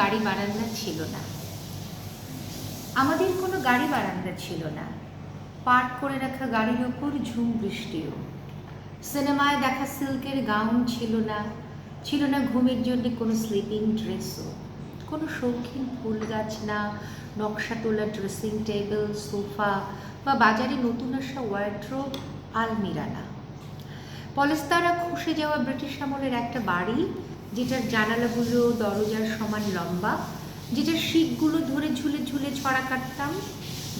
গাড়ি বারান্দা ছিল না। আমাদের কোনো গাড়ি বারান্দা ছিল না। পার্ক করে রাখা গাড়ির ওপর ঝুম বৃষ্টিও। সিনেমায় দেখা সিল্কের গাউন ছিল না। ছিল না ঘুমের জন্য কোনো স্লিপিং ড্রেসও কোনো শৌখিন ফুল গাছ না। নকশা তোলা ড্রেসিং টেবিল সোফা বা বাজারে নতুন আসা ওয়ার্ড্রোব আলমিরা না। পলেস্তারা খসে যাওয়া ব্রিটিশ আমলের একটা বাড়ি যেটার জানালাগুলো দরজার সমান লম্বা, যেটার শিকগুলো ধরে ঝুলে ঝুলে ছড়া কাটতাম,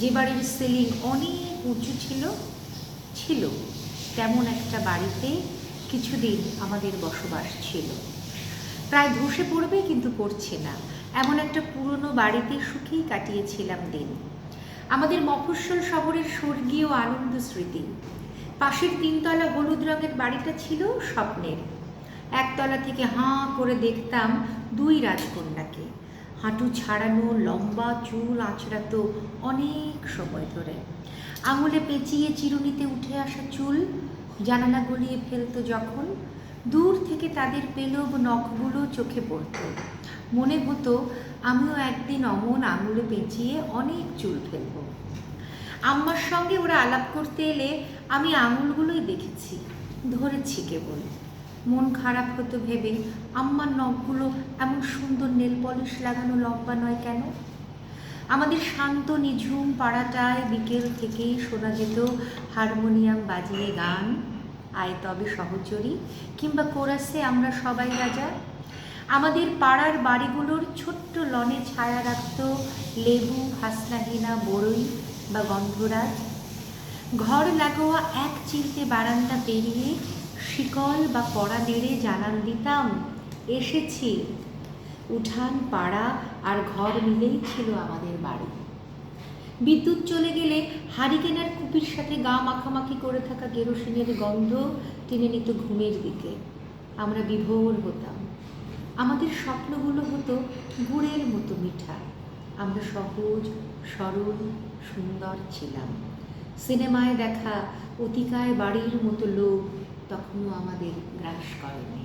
যে বাড়ির সিলিং অনেক উঁচু ছিল ছিল। তেমন একটা বাড়িতে কিছুদিন আমাদের বসবাস ছিল। প্রায় ধসে পড়বে কিন্তু পড়ছে না। এমন একটা পুরনো বাড়িতে সুখেই কাটিয়েছিলাম দিন। আমাদের মফস্বল শহরের স্বর্গীয় আনন্দ স্মৃতি। পাশের তিনতলা হলুদ রঙের বাড়িটা ছিল স্বপ্নের। একতলা থেকে হাঁ করে দেখতাম দুই রাজকন্যাকে। হাঁটু ছাড়ানো, লম্বা চুল আঁচড়াতো অনেক সময় ধরে। আঙুলে পেঁচিয়ে চিরুনিতে উঠে আসা চুল জানালা গলিয়ে ফেলতো যখন। দূর থেকে তাদের পেলব নখগুলো চোখে পড়তো। মনে হতো, আমিও একদিন অমন আঙুলে পেঁচিয়ে অনেক চুল ফেলব। আম্মার সঙ্গে ওরা আলাপ করতে এলে আমি আঙুলগুলোই দেখেছি, ধরেছি কেবল। মন খারাপ হতো ভেবে আম্মার নখগুলো এমন সুন্দর নেল পলিশ লাগানো লম্বা নয় কেন? আমাদের শান্ত, নিঝুম পাড়াটায় বিকেল থেকেই শোনা যেত হারমোনিয়াম বাজিয়ে গান, আয় তবে সহচরী কিংবা কোরাসে আমরা সবাই রাজা। আমাদের পাড়ার বাড়িগুলোর ছোট্ট লনে ছায়া রাখত লেবু, হাসনাহিনা বড়ই বা গন্ধরাজ। ঘর লাগোয়া এক চিলতে বারান্দা পেরিয়ে শিকল বা কড়া নেড়ে জানান দিতাম, এসেছি। উঠান, পাড়া আর ঘর মিলেই ছিল আমাদের বাড়ি। বিদ্যুৎ চলে গেলে হারিকেনার কুপির সাথে গা মাখামাখি করে থাকা কেরোসিনের গন্ধ টেনে নিত ঘুমের দিকে। আমরা বিভোর হতাম। আমাদের স্বপ্নগুলো হতো গুড়ের মতো মিঠা। আমরা সহজ, সরল, সুন্দর ছিলাম। সিনেমায় দেখা অতিকায় বাড়ির মতো লোক তখনও আমাদের গ্রাস করেনি।